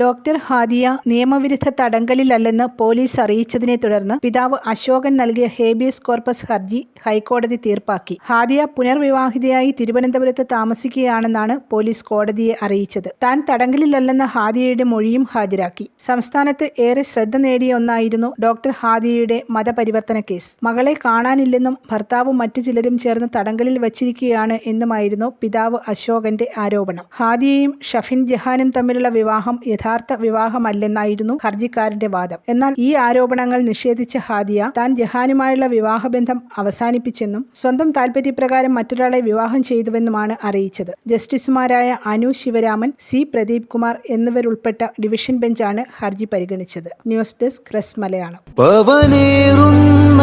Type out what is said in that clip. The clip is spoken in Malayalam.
ഡോക്ടർ ഹാദിയ നിയമവിരുദ്ധ തടങ്കലിലല്ലെന്ന് പോലീസ് അറിയിച്ചതിനെ തുടർന്ന് പിതാവ് അശോകൻ നൽകിയ ഹേബിയസ് കോർപ്പസ് ഹർജി ഹൈക്കോടതി തീർപ്പാക്കി. ഹാദിയ പുനർവിവാഹിതയായി തിരുവനന്തപുരത്ത് താമസിക്കുകയാണെന്നാണ് പോലീസ് കോടതിയെ അറിയിച്ചത്. താൻ തടങ്കലിലല്ലെന്ന ഹാദിയയുടെ മൊഴിയും ഹാജരാക്കി. സംസ്ഥാനത്ത് ഏറെ ശ്രദ്ധ നേടിയ ഒന്നായിരുന്നു ഡോക്ടർ ഹാദിയയുടെ മതപരിവർത്തന കേസ്. മകളെ കാണാനില്ലെന്നും ഭർത്താവും മറ്റു ചിലരും ചേർന്ന് തടങ്കലിൽ വച്ചിരിക്കുകയാണ് എന്നുമായിരുന്നു പിതാവ് അശോകന്റെ ആരോപണം. ഹാദിയയും ഷഫിൻ ജഹാനും തമ്മിലുള്ള വിവാഹം യഥാർത്ഥ വിവാഹമല്ലെന്നായിരുന്നു ഹർജിക്കാരന്റെ വാദം. എന്നാൽ ഈ ആരോപണങ്ങൾ നിഷേധിച്ച ഹാദിയ താൻ ജഹാനുമായുള്ള വിവാഹബന്ധം അവസാനിപ്പിച്ചെന്നും സ്വന്തം താൽപര്യപ്രകാരം മറ്റൊരാളെ വിവാഹം ചെയ്തുവെന്നുമാണ് അറിയിച്ചത്. ജസ്റ്റിസുമാരായ അനു ശിവരാമൻ സി പ്രദീപ് കുമാർ എന്നിവരുൾപ്പെട്ട ഡിവിഷൻ ബെഞ്ചാണ് ഹർജി പരിഗണിച്ചത്. ന്യൂസ് ഡെസ്ക് ക്രസ് മലയാളം പവനേറുന്ന